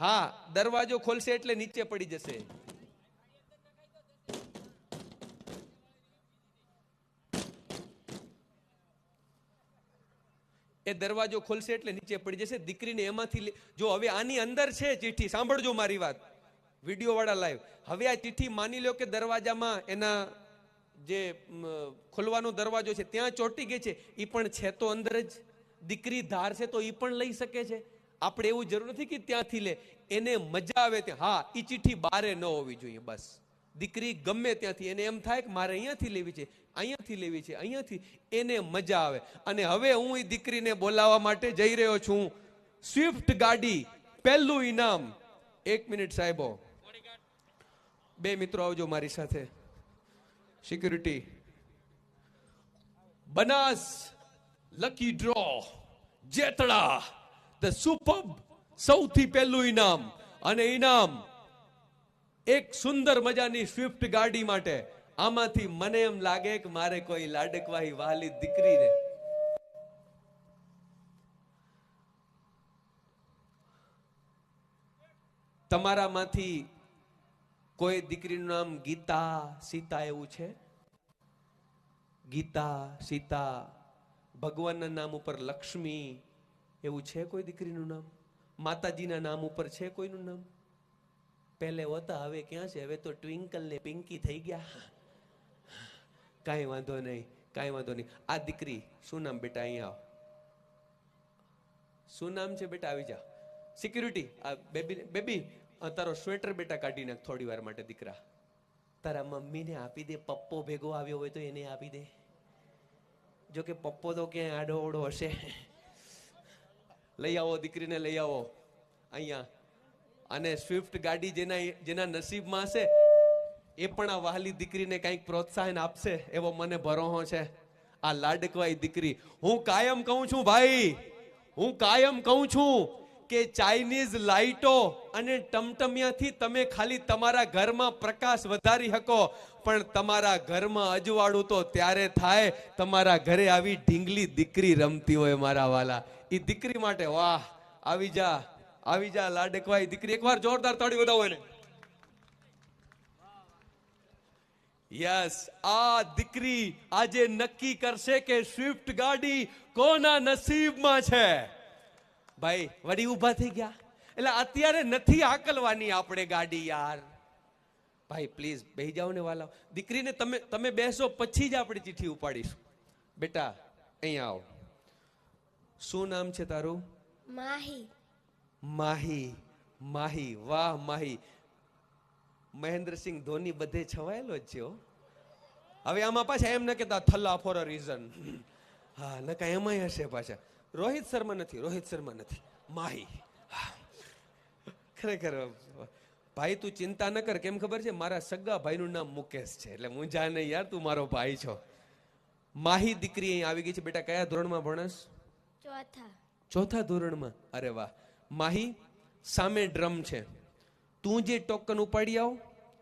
હા, દરવાજો ખોલશે એટલે નીચે પડી જશે. એ દરવાજો ખોલશે એટલે નીચે પડી જશે. દીકરીને એમાંથી જો હવે આની અંદર છે ચિઠ્ઠી, સાંભળજો મારી વાત. વીડિયો વાળા લાઈવ હવે આ ચિઠ્ઠી માની લો કે દરવાજામાં એના જે ખોલવાનો દરવાજો છે, ત્યાં ચોંટી ગઈ છે. એ પણ છે તો અંદર જ. દીકરી ધાર છે તો એ પણ લઈ શકે છે. આપણે એવું જરૂર નથી કે ત્યાંથી લે. એને મજા આવે તે, હા એ ચિઠ્ઠી બારે ન હોવી જોઈએ, બસ. દીકરી ગમે ત્યાંથી, એને એમ થાય કે મારે અહીંયાથી લેવી છે, અહીંયાથી લેવી છે, અહીંયાથી, એને મજા આવે. અને હવે હું એ દીકરીને બોલાવવા માટે જઈ રહ્યો છું. સ્વિફ્ટ ગાડી, પહેલું ઇનામ. એક મિનિટ સાહેબો. બે મિત્રો આવજો મારી સાથે. Security Banas lucky draw Jetda. The સુપબ સૌથી પહેલું ઇનામ અને ઇનામ એક સુંદર મજાની સ્વિફ્ટ ગાડી માટે આમાંથી મને એમ લાગે કે મારે કોઈ લાડકવાહી વાલી દીકરીને તમારામાંથી કોઈ દીકરીનું નામ ગીતા સીતા એવું છે? ગીતા સીતા ભગવાનના નામ ઉપર લક્ષ્મી એવું છે કોઈ દીકરીનું નામ? માતાજીના નામ ઉપર છે કોઈનું નામ? પહેલે હોતા, હવે ક્યાં છે? હવે તો ટ્વિંકલ ને પિંકી થઈ ગયા. કાંઈ વાંધો નહીં, કાંઈ વાંધો નહીં. આ દીકરી, શું નામ બેટા અહીંયા આવ? શું નામ છે બેટા? આવી જા. સિક્યુરિટી આ બેબી બેબી તારો સ્વેટર બેટા કાઢી નાખ થોડી વાર માટે દીકરા. તારા મમ્મીને આપી દે, પપ્પો ભેગો આવ્યો હોય તો એને આપી દે. જો કે પપ્પો તો ક્યાંય આડો ઓડો હશે. લઈ આવો, દીકરીને લઈ આવો. અહીંયા. અને સ્વિફ્ટ ગાડી જેના જેના નસીબમાં હશે, એ પણ આ વહાલી દીકરીને કંઈક પ્રોત્સાહન આપશે એવો મને ભરોહો છે. આ લાડકવાઈ દીકરી. હું કાયમ કહું છું ભાઈ, હું કાયમ કહું છું કે ચાઇનીઝ લાઇટો અને ટમટમિયાથી તમે ખાલી તમારા ઘરમાં પ્રકાશ વધારી શકો, પણ તમારા ઘરમાં અજવાળું તો ત્યારે થાય, તમારા ઘરે આવી ઢીંગલી દીકરી રમતી હોય મારા વાલા. એ દીકરી માટે, વાહ, આવી જા આવી જા લાડકવાઈ દીકરી એકવાર જોરદાર તાળી વધાવો એને. યસ આ દીકરી આજે નક્કી કરશે કે સ્વિફ્ટ ગાડી કોના નસીબમાં છે? ભાઈ વળી ઊભા થઈ ગયા. એટલે અત્યારે નથી આકલવાની આપણે ગાડી યાર. ભાઈ પ્લીઝ બેહી જાઓ ને વાલા. દીકરીને તમે તમે બેસો, પછી જ આપણે ચિઠ્ઠી ઉપાડીશું. બેટા, અહીંયા આવો. શું નામ છે તારું? માહી. માહી. માહી. વાહ માહી. મહેન્દ્રસિંહ ધોની બધે છવાયેલો જ છે હો. હવે આમાં પાછા એમ ન કહેતા થલ્લા ફોર અ રીઝન હા ન કાંઈ એમાંય હશે પાછા. રોહિત શર્મા નથી રોહિત શર્મા નથી. માહી. ખરેખર ભાઈ તું ચિંતા ન કર કેમ ખબર છે? મારા સગા ભાઈનું નામ મુકેશ છે. એટલે હું નહીં યાર તું મારો ભાઈ છો. માહી દીકરી અહીં આવી ગઈ છે. બેટા કયા ધોરણમાં ભણસ? ચોથા. ચોથા ધોરણમાં? અરે વાહ. માહી, સામે ડ્રમ છે. તું જે ટોકન ઉપાડી આવ,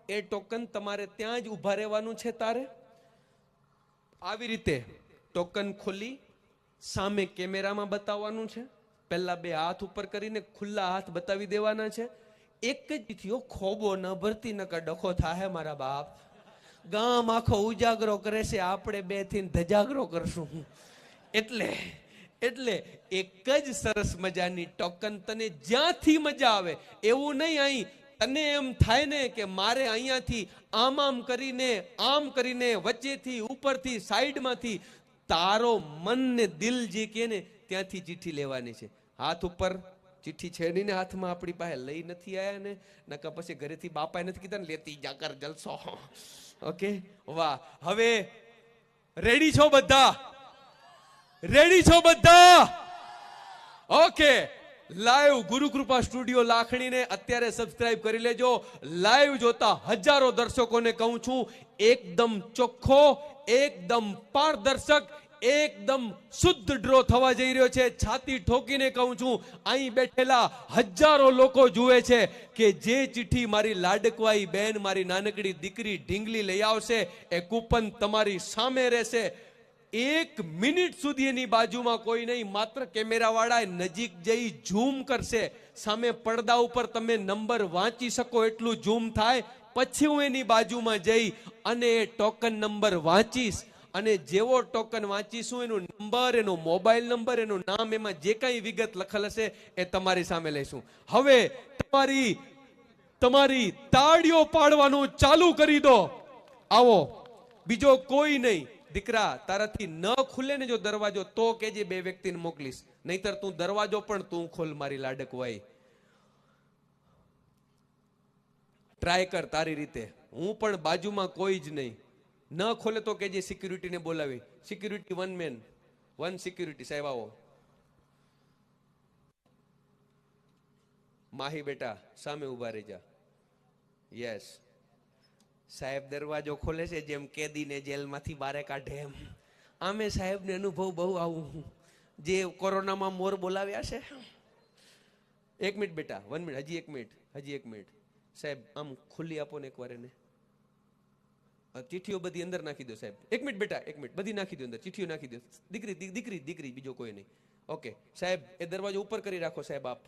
એ ટોકન તમારે ત્યાં જ ઊભા રહેવાનું છે તારે. આવી રીતે ટોકન ખોલી સામે કેમેરામાં બતાવવાનું છે. પહેલા બે હાથ ઉપર કરીને ખુલ્લા હાથ બતાવી દેવાના છે. એક જ થયો ખોબો ન ભરતી, નકર ડખો થાહે મારા બાપ. ગામ આખો ઉજાગરો કરે છે. આપણે બેથી ધજાગરો કરશું. એટલે એટલે એક જ સરસ મજાની ટોકન તને જ્યાંથી મજા આવે, એવું નહીં અહીં તને એમ થાય ને કે મારે અહીંયાથી આમ આમ કરીને આમ કરીને વચ્ચેથી, ઉપરથી, સાઈડમાંથી તારો મન ને દિલ જે કે ને ત્યાંથી ચિઠ્ઠી લેવાની છે. હાથ ઉપર, ચિઠ્ઠી છેડીને હાથમાં આપણી પાસે, લઈ નથી આવ્યા ને નકા પછી ઘરેથી બાપાએ નથી કીધા ને, લેતી જા કર, જલસો. ઓકે? વાહ. હવે રેડી છો બધા? રેડી છો બધા? ઓકે લાઈવ ગુરુકૃપા સ્ટુડિયો લાખણીને અત્યારે સબસ્ક્રાઇબ કરી લેજો. લાઈવ જોતા હજારો દર્શકોને કહું છું, એકદમ ચોખ્ખો, એકદમ પારદર્શક, એકદમ શુદ્ધ ડ્રો થવા જઈ રહ્યો છે. છાતી ઠોકીને કહું છું, અહીં બેઠેલા હજારો લોકો જુએ છે કે જે ચિઠ્ઠી મારી લાડકવાઈ બેન, મારી નાનકડી દીકરી ઢીંગલી લઈ આવશે, એ કૂપન તમારી સામે રહેશે. એક મિનિટ સુધી એની બાજુમાં કોઈ નહીં, માત્ર કેમેરા વાળા નજીક જઈ ઝૂમ કરશે. સામે પડદા ઉપર તમે નંબર વાંચી શકો, એટલું ઝૂમ થાય. પછી હું એની બાજુમાં જઈ અને એ ટોકન નંબર વાંચીશ. અને જેવો ટોકન વાંચીશું, એનો નંબર, એનો મોબાઈલ નંબર, એનું નામ, એમાં જે કાંઈ વિગત લખેલ હશે, એ તમારી સામે લઈશું. હવે તમારી તમારી તાળીઓ પાડવાનું ચાલુ કરી દો. આવો. બીજો કોઈ નહીં. દીકરા, તારાથી ન ખુલે ને જો દરવાજો, તો કેજે બે વ્યક્તિને મોકલીશ. નહીતર તું દરવાજો પણ તું ખોલ મારી લાડક હોય ટ્રાય કર તારી રીતે. હું પણ બાજુમાં કોઈ જ નહીં. ન ખોલે તો કેજે સિક્યુરિટીને બોલાવી. Security one man one security સાહેબ, આવો. માહી બેટા, સામે ઊભા રહી જા યસ સાહેબ દરવાજો ખોલે છે જેમ કેદીને જેલમાંથી બારે કાઢે એમ. આમે સાહેબને અનુભવ બહુ આવું જે કોરોનામાં મોર બોલાવ્યા છે. એક મિનિટ બેટા વન મિનિટ હજી એક મિનિટ, હજી એક મિનિટ. સાહેબ, આમ ખુલ્લી આપો ને એકવાર એને. ચીઠીઓ બધી અંદર નાખી દો સાહેબ. એક મિનિટ બેટા, એક મિનિટ, બધી નાખી દો અંદર ચીઠીઓ નાખી દો. દીકરી દીકરી દીકરી, બીજો કોઈ નહીં. ઓકે, સાહેબ, એ દરવાજો ઉપર કરી રાખો સાહેબ આપ.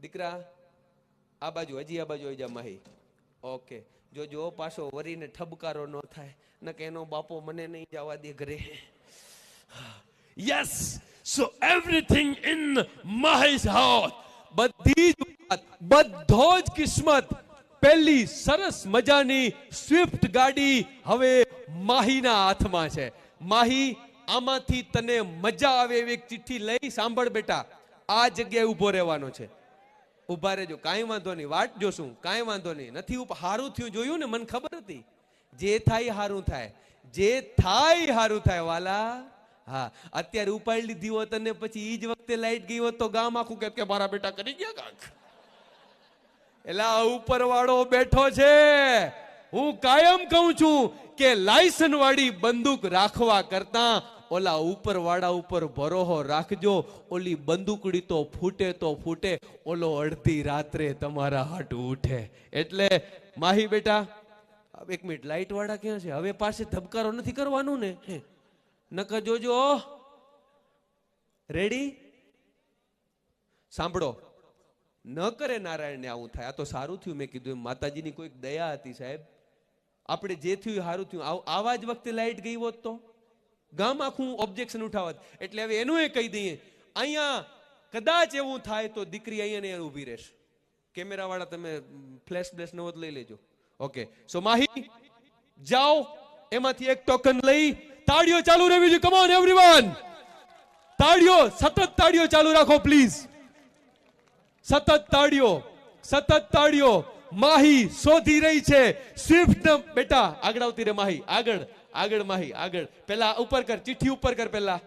દીકરા, આ બાજુ, હજી આ બાજુ આવી જા માહી. ઓકે. જો જો પાછો વરીને ઠબકારો ન થાય, ન કે એનો બાપો મને નહીં જવા દે ઘરે. Yes so everything in Mahi's house બધી જ વાત, બધો જ કિસ્મત, પહેલી સરસ મજાની સ્વિફ્ટ ગાડી હવે માહીના હાથમાં છે. માહી, આમાંથી તને મજા આવે એવી એક ચિઠ્ઠી લઈ સાંભળ બેટા. આ જગ્યાએ ઊભો રહેવાનો છે. ઊભા રહેજો. કાંઈ વાંધો નહીં. વાટ જોશું. કાંઈ વાંધો નહીં. નથી હારું થયું જોયું ને? મને ખબર હતી. જે થાય હારું થાય. જે થાય હારું થાય, વાલા. હા. અત્યારે ઉપાડી લીધી હોત અને પછી એ જ વખતે લાઈટ ગઈ હોત તો ગામ આખું કે મારા બેટા કરી ગયા કાંક. એટલે આ ઉપર વાળો બેઠો છે. હું કાયમ કહું છું કે લાયસન વાળી બંદૂક રાખવા કરતા ઓલા ઉપરવાળા ઉપર ભરોહો રાખજો, ઓલી બંદૂકડી તો ફૂટે તો ફૂટે, ઓલો અડધી રાત્રે તમારા હાટ ઉઠે. એટલે માહી બેટા એક મિનિટ લાઈટ વાળા ક્યાં છે? હવે પાસે ધબકારો નથી કરવાનું ને. નકર જોજો. રેડી સાંભળો. ન કરે નારાયણને આવું થાય. આ તો સારું થયું મેં કીધું માતાજીની કોઈક દયા હતી સાહેબ. આપણે જે થયું સારું થયું. આવા જ વખતે લાઈટ ગઈ હોત તો? ગામ આખું ઓબ્જેક્શન ઉઠાવત. એટલે હવે એનું એ કહી દઈએ, અહીંયા કદાચ એવું થાય તો દીકરી અહીંયા ને ઊભી રહેશે. કેમેરા વાળા તમે ફ્લેશ બ્લેશ નવો લઈ લેજો. ઓકે સો માહી, જાઓ, એમાંથી એક ટોકન લઈ. તાળીઓ ચાલુ રહેવી જોઈએ. કમોન એવરીવન તાળીઓ, સતત તાળીઓ ચાલુ રાખો પ્લીઝ સતત તાળીઓ સતત તાળીઓ. માહી શોધી રહી છે. સ્વિફ્ટ બેટા, આગળ આવતી રે માહી. આગળ. આગળ માહી, આગળ. પેલા ઉપર કર, ચિઠ્ઠી ઉપર કર પેલા.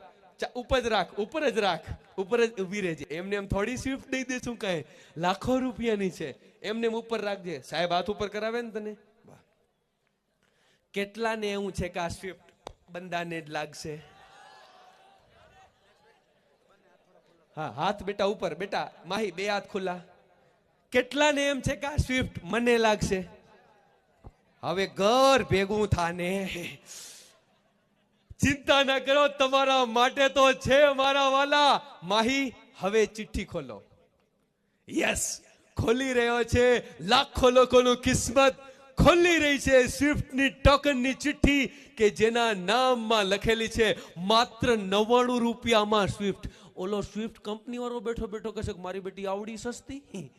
ઉપર જ રાખ, ઉપર જ રાખ, ઉપર જ ઊભી રહેજે. એમને એમ થોડી સ્વિફ્ટ દઈ દેશું કાંઈ? લાખો રૂપિયાની છે. એમને એમ ઉપર રાખજે. સાહેબ, હાથ ઉપર કરાવે ને તને. કેટલાને એવું છે કે આ સ્વિફ્ટ બંદાને જ લાગશે? હા, હાથ બેટા ઉપર. બેટા, માહી, બે હાથ ખુલ્લા. કેટલાને એમ છે કે આ સ્વિફ્ટ મને લાગશે? હવે ઘર ભેગું થાને. ચિંતા ના કરો, તમારા માટે તો છે મારા વાલા. માહી, હવે ચિઠ્ઠી ખોલો. યસ ખોલી રહ્યો છે. લાખો લોકોનું કિસ્મત ખોલી રહી છે. સ્વિફ્ટની ટોકનની ચિઠ્ઠી કે જેના નામમાં લખેલી છે, માત્ર નવ્વાણું રૂપિયામાં સ્વિફ્ટ ઓલો સ્વિફ્ટ કંપનીવાળો બેઠો બેઠો કહેશે મારી બેટી આવડી સસ્તી.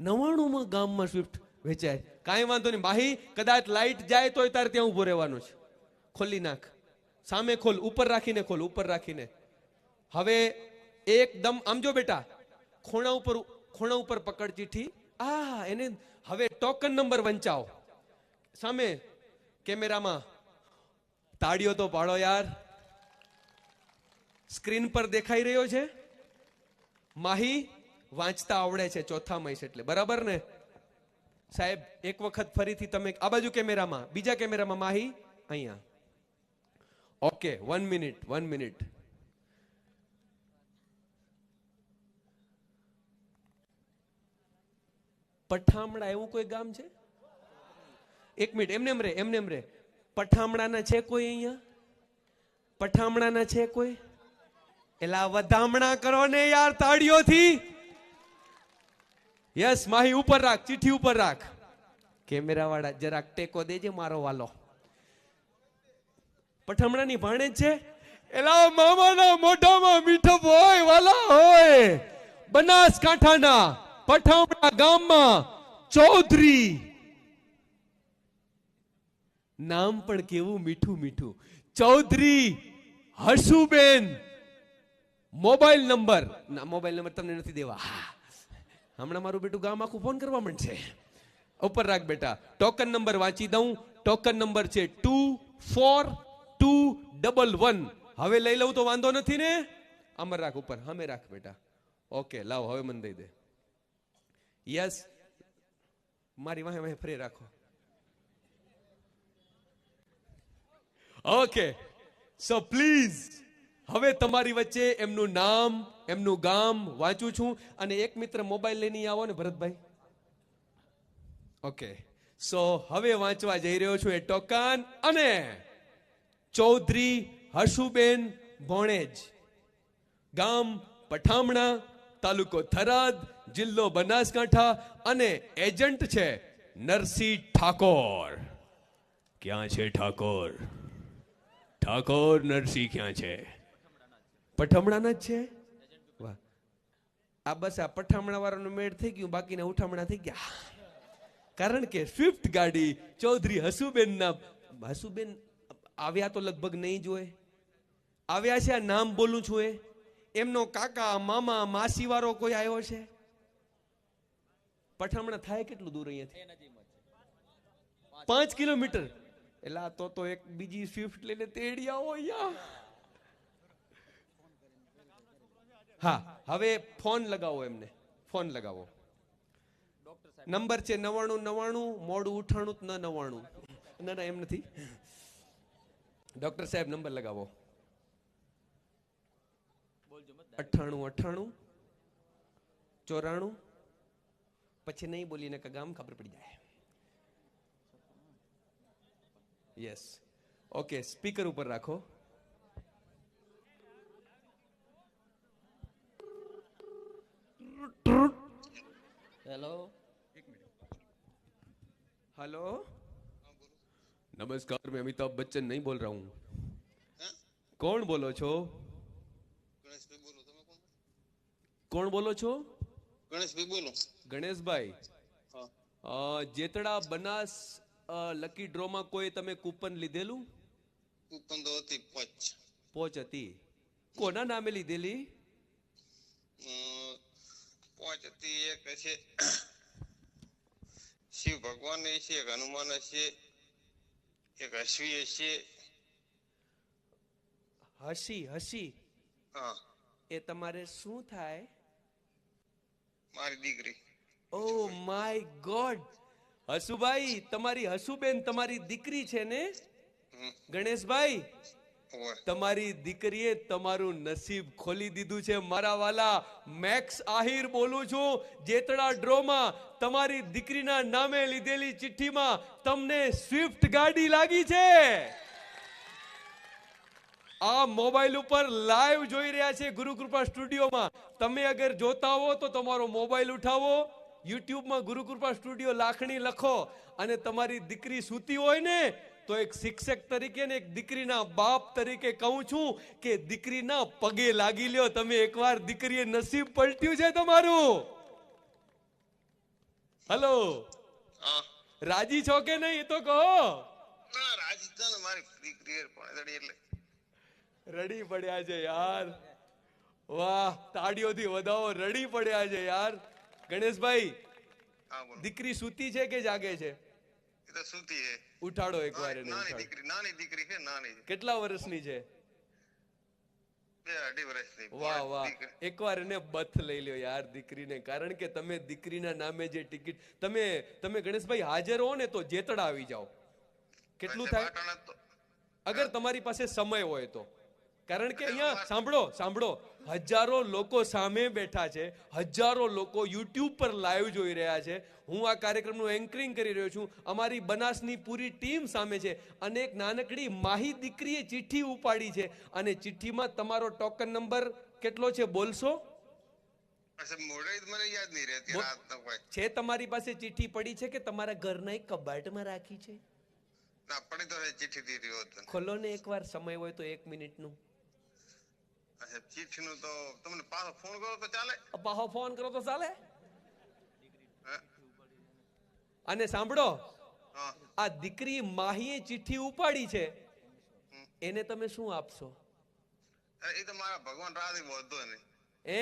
નવ્વાણુંમાં ગામમાં સ્વિફ્ટ વેચાય. કાંઈ વાંધો નહીં. માહી કદાચ લાઈટ જાય તોય તારે ત્યાં ઊભો રહેવાનું છે. ખોલી નાખ. સામે ખોલ, ઉપર રાખીને ખોલ, ઉપર રાખીને. હવે એકદમ, આમ જો બેટા, ખૂણા ઉપર ખૂણા ઉપર પકડ ચીઠી આ એને હવે ટોકન નંબર વંચાવો. સામે, કેમેરામાં. તાળીઓ તો પાડો યાર. સ્ક્રીન પર દેખાઈ રહ્યો છે. માહી વાંચતા આવડે છે ચોથા મહિષ એટલે. બરાબર ને? સાહેબ, એક વખત ફરીથી તમે આ બાજુ કેમેરામાં, બીજા કેમેરામાં માહી, અહીંયા. Okay one minute one minute Pathamana એવું કોઈ ગામ છે? એક મિનિટ એમને એમ રે, એમને એમ રે. પઠામણાના છે કોઈ અહીંયા? પઠામણાના છે કોઈ? એલા, વધામણા કરો ને યાર, તાળીઓથી. યસ માહી ઉપર રાખ, ચીઠી ઉપર રાખ. કેમેરા વાળા જરાક ટેકો દેજે મારો વાલો. પઠમણાની ભાણે છે. એલા મામાના મોઢામાં મીઠો હોય વાલા હોય. બનાસકાંઠાના પઠમણા ગામમાં ચૌધરી. નામ પણ કેવું મીઠું મીઠું. ચૌધરી હર્ષુબેન. Mobile number. ના, મોબાઈલ નંબર તમને નથી દેવા. હમણાં મારું બેટું ગામ આખું ફોન કરવા માંડશે. ઉપર રાખ બેટા. ટોકન નંબર વાંચી દઉં. ટોકન નંબર છે two four two double one હવે લઈ લઉં તો વાંધો નથી ને? અમર રાખ ઉપર. હમે રાખ બેટા. ઓકે, લાવ, હવે મને દઈ દે. યસ મારી વાહે વાહે ફ્રી રાખો. ઓકે સો પ્લીઝ હવે તમારી વચ્ચે એમનું નામ, એમનું ગામ વાંચું છું અને એક મિત્ર મોબાઈલ લઈને આવો ને ભરતભાઈ. ઓકે સો હવે વાંચવા જઈ રહ્યો છું એ ટોકન અને ચૌધરી હર્ષુબેન ભોણેજ. ગામ પઠામણા, તાલુકો થરાદ, જિલ્લો બનાસકાંઠા અને એજન્ટ છે નરસિંહ ઠાકોર. ક્યાં છે ઠાકોર? ઠાકોર, નરસિંહ ક્યાં છે? પઠામણાના જ છે? વાહ. આ બસ આ પઠામણા વાળાનો મેળ થઈ ગયું બાકીના ઉઠામણા થઈ ગયા. કારણ કે સ્વિફ્ટ ગાડી ચૌધરી હસુબેન ના હસુબેન આવ્યા તો લગભગ નહીં જોએ આવ્યા છે આ નામ બોલું છું એ. એમનો કાકા મામા માસી વાળો કોઈ આવ્યો છે? પઠામણા થાય કેટલું દૂર અહીંયાથી? પાંચ કિલોમીટર. એટલે આ તો તો એક બીજી સ્વિફ્ટ લઈને તેડિયા હોય અહીંયા હા, હવે ફોન લગાવો એમને. ફોન લગાવો. નંબર છે નવાણું નવાણું મોડું ઉઠાણું ન નવાણું ના ના, એમ નથી. ડોક્ટર સાહેબ, નંબર લગાવો. અઠ્ઠાણું અઠ્ઠાણું, ચોરાણું. પછી નહીં બોલીને કે ગામ ખબર પડી જાય. યસ ઓકે સ્પીકર ઉપર રાખો. હેલો એક મિનિટ. હેલો નમસ્કાર મેં અમિતાભ બચ્ચન નહીં બોલ રહા. હું કોણ બોલો છો? કોણ બોલો છો? ગણેશભાઈ. બોલો ગણેશભાઈ જેતડા બનાસ લકી ડ્રોમાં કોઈ તમે કૂપન લીધેલું? કૂપન તો હતી પોચ. પોચ હતી. કોના નામે લીધેલી? પાંચ હતી એક છે શિવ ભગવાન છે એક હનુમાન છે એક હસવી છે. હસી હસી? હા. એ તમારે શું થાય? મારી દીકરી. ઓ માય ગોડ હસુભાઈ તમારી હસુબેન તમારી દીકરી છે ને? ગણેશભાઈ તમારી દીકરીએ તમારું નસીબ ખોલી દીધું છે. મારા વાલા, મેક્સ આહિર બોલું છું. જેતડા ડ્રોમાં તમારી દીકરીના નામે લીધેલી ચિઠ્ઠીમાં તમને સ્વિફ્ટ ગાડી લાગી છે. આ મોબાઈલ ઉપર લાઈવ જોઈ રહ્યા છે ગુરુકૃપા સ્ટુડિયોમાં. તમે અગર જોતા હો તો તમારો મોબાઈલ ઉઠાવો. યુટ્યુબમાં ગુરુકૃપા સ્ટુડિયો લાખણી લખો. અને તમારી દીકરી સૂતી હોય ને તો એક શિક્ષક તરીકે ને એક દીકરીના બાપ તરીકે કહું છું કે દીકરીના પગે લાગી લ્યો. તમે એકવાર દીકરીએ નસીબ પલટ્યું છે તમારું? હલો? રાજી છો કે નહીં એ તો કહો. રડી પડ્યા છે યાર. વાહ તાળીઓથી વધાવો રડી પડ્યા છે યાર. ગણેશભાઈ દીકરી સૂતી છે કે જાગે છે? એ તો સુતી છે ઉઠાડો એકવાર એને નાની દીકરી નાની દીકરી છે નાની. કેટલા વર્ષની છે? વાહ વાહ. એકવાર એને બથ લઈ લ્યો યાર દીકરીને કારણ કે તમે દીકરીના નામે જે ટિકિટ તમે તમે ગણેશભાઈ હાજર હો ને તો જેતડા આવી જાઓ. કેટલું થાય? અગર તમારી પાસે સમય હોય તો. કારણ કે અહીંયા સાંભળો સાંભળો. હજારો લોકો સામે બેઠા છે હજારો લોકો યુટ્યુબ પર લાઈવ જોઈ રહ્યા છે. હું આ કાર્યક્રમનું એન્કરિંગ કરી રહ્યો છું. અમારી બનાસની પૂરી ટીમ સામે છે અને એક નાનકડી માહી દીકરીએ ચિઠ્ઠી ઉપાડી છે. અને ચિઠ્ઠીમાં તમારો ટોકન નંબર કેટલો છે બોલશો? છે તમારી પાસે ચિઠ્ઠી પડી છે કે તમારા ઘરના એક કબાટમાં રાખી છે? ના ખોલો ને એકવાર સમય હોય તો એક મિનિટનું. અચ્છા ચિઠ્ઠીનું તો તમને પાછો ફોન કરો તો ચાલે? પાહો ફોન કરો તો ચાલે? અને સાંભળો આ દીકરી માહીએ ચિઠ્ઠી ઉપાડી છે. એને તમે શું આપશો? એ તો મારા ભગવાન રાધી બોલતો ને. એ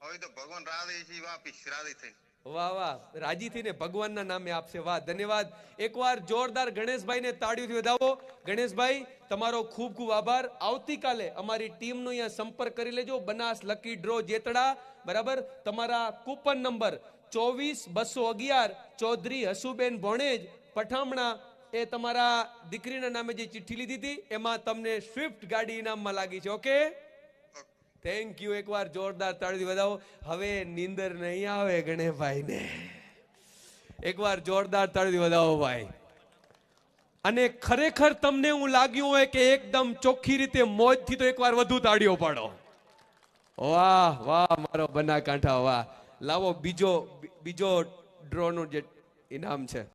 હવે તો ભગવાન રાધી છે વાપીસ રાધી થઈ. વાહ વાહ. રાજી થઈને ભગવાનના નામે આપશે. વાહ, ધન્યવાદ. એકવાર જોરદાર ગણેશભાઈને તાળીઓથી વધાવો. ગણેશભાઈ, તમારો ખૂબ ખૂબ આભાર. આવતીકાલે અમારી ટીમનો અહીંયા સંપર્ક કરી લેજો. Banas lucky draw Jetda. બરાબર? તમારા કૂપન નંબર ચોવીસ બસો અગિયાર ચૌધરી હસુબેન ભોણેજ પઠામણા એ તમારા દીકરીના નામે જે ચિઠ્ઠી લીધી હતી, એમાં તમને સ્વિફ્ટ ગાડી ઇનામમાં લાગી છે. ઓકે થેન્ક યુ એકવાર જોરદાર તાળી વધાવો. હવે નીંદર નહીં આવે ગણેશભાઈને. એકવાર જોરદાર તાળી વધાવો ભાઈ. અને ખરેખર તમને એવું લાગ્યું હોય કે એકદમ ચોખ્ખી રીતે મોજથી તો એકવાર વધુ તાળીઓ પાડો. વાહ વાહ, મારો બનાકાંઠા, વાહ. લાવો બીજો બીજો ડ્રોનું જે ઇનામ છે.